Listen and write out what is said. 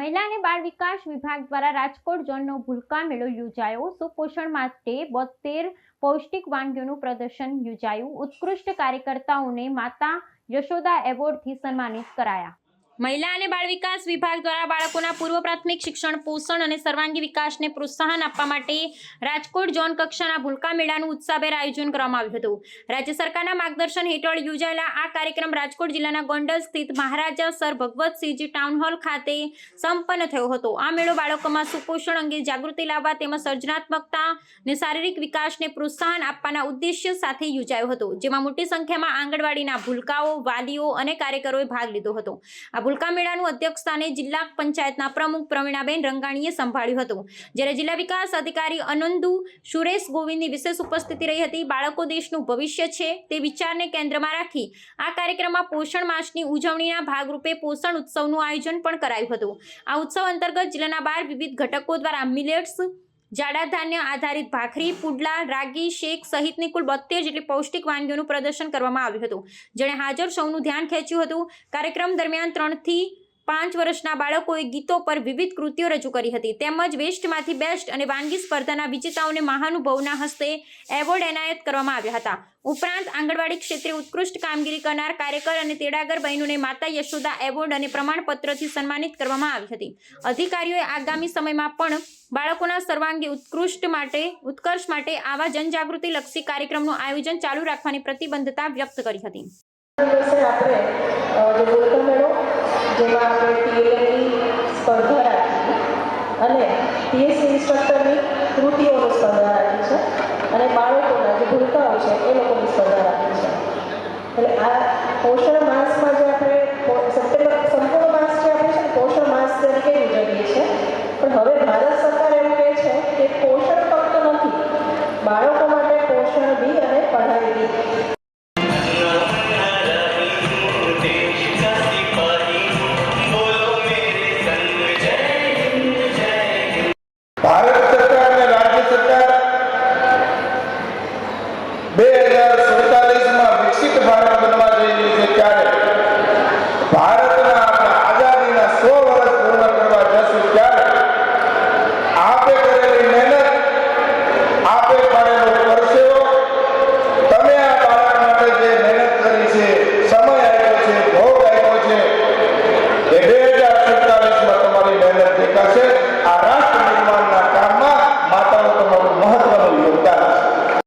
મહિલા અને બાળ વિકાસ વિભાગ દ્વારા રાજકોટ ઝોનનો ભૂલકા મેળો યોજાયો. સુપોષણ માટે બોતેર પૌષ્ટિક વાનગીઓનું પ્રદર્શન યોજાયું. ઉત્કૃષ્ટ કાર્યકર્તાઓને માતા યશોદા એવોર્ડથી સન્માનિત કરાયા. મહિલા અને બાળ વિકાસ વિભાગ દ્વારા બાળકોના પૂર્વ પ્રાથમિક શિક્ષણ, પોષણ અને સર્વાંગી વિકાસને પ્રોત્સાહન આપવા માટે રાજકોટ ઝોન કક્ષાના ભૂલકા મેળાનું ઉત્સાહભેર આયોજન કરવામાં આવ્યું હતું. રાજ્ય સરકારના માર્ગદર્શન હેઠળ યોજાયેલા આ કાર્યક્રમ રાજકોટ જિલ્લાના ગોંડલ સ્થિત Maharaja sir Bhagvatsinhji town hall ખાતે સંપન્ન થયો હતો. આ મેળો બાળકોમાં સુપોષણ અંગે જાગૃતિ લાવવા તેમજ સર્જનાત્મકતા અને શારીરિક વિકાસને પ્રોત્સાહન આપવાના ઉદ્દેશ્ય સાથે યોજાયો હતો, જેમાં મોટી સંખ્યામાં આંગણવાડીના ભૂલકાઓ, વાલીઓ અને કાર્યકરોએ ભાગ લીધો હતો. આ ભૂલકા મેળાનું અધ્યક્ષસ્થાને જિલ્લા પંચાયતના પ્રમુખ પ્રવીણાબેન રંગાણીએ સંભાળ્યું હતું. જ્યારે જિલ્લા વિકાસ અધિકારી અનંદુ સુરેશ ગોવિંદની વિશેષ ઉપસ્થિતિ રહી હતી, બાળકો દેશનું ભવિષ્ય છે તે વિચારને કેન્દ્રમાં રાખી આ કાર્યક્રમમાં પોષણ માસની ઉજવણીના ભાગરૂપે પોષણ ઉત્સવનું આયોજન પણ કરાયું હતું. આ ઉત્સવ અંતર્ગત જિલ્લાના બાર વિવિધ ઘટકો દ્વારા મિલેટ્સ જાડા ધાન્ય આધારિત ભાખરી, પુડલા, રાગી, શેક સહિતની કુલ બોતેર જેટલી પૌષ્ટિક વાનગીઓનું પ્રદર્શન કરવામાં આવ્યું હતું. જેણે હાજર સૌનું ધ્યાન ખેંચ્યું હતું. કાર્યક્રમ દરમિયાન ત્રણથી પાંચ વર્ષના બાળકોએ ગીતો પર વિવિધ કૃતિઓ રજૂ કરી હતી. તેમજ વેસ્ટમાંથી બેસ્ટ અને વાનગી સ્પર્ધાના વિજેતાઓને મહાનુભાવના હસ્તે એવોર્ડ એનાયત કરવામાં આવ્યા હતા. ઉપરાંત આંગણવાડી ક્ષેત્રે ઉત્કૃષ્ટ કામગીરી કરનાર કાર્યકર અને તેડાગર બહેનોને માતા યશોદા એવોર્ડ અને પ્રમાણપત્રથી સન્માનિત કરવામાં આવી હતી. અધિકારીઓએ આગામી સમયમાં પણ બાળકોના સર્વાંગી ઉત્કૃષ્ટ માટે, ઉત્કર્ષ માટે આવા જનજાગૃતિ લક્ષી કાર્યક્રમનું આયોજન ચાલુ રાખવાની પ્રતિબદ્ધતા વ્યક્ત કરી હતી. દિવસે આપણે જે ગોલ્કર મેળો, જેમાં કૃતિઓની સ્પર્ધા રાખી છે અને બાળકોના જે ભૂલકાઓ છે એ લોકોની સ્પર્ધા રાખી છે. એટલે આ પોષણ માસમાં જે આપણે સંપૂર્ણ માસ જે આપણે છે પોષણ માસ તરીકે ઉજવીએ છીએ. પણ હવે ભારત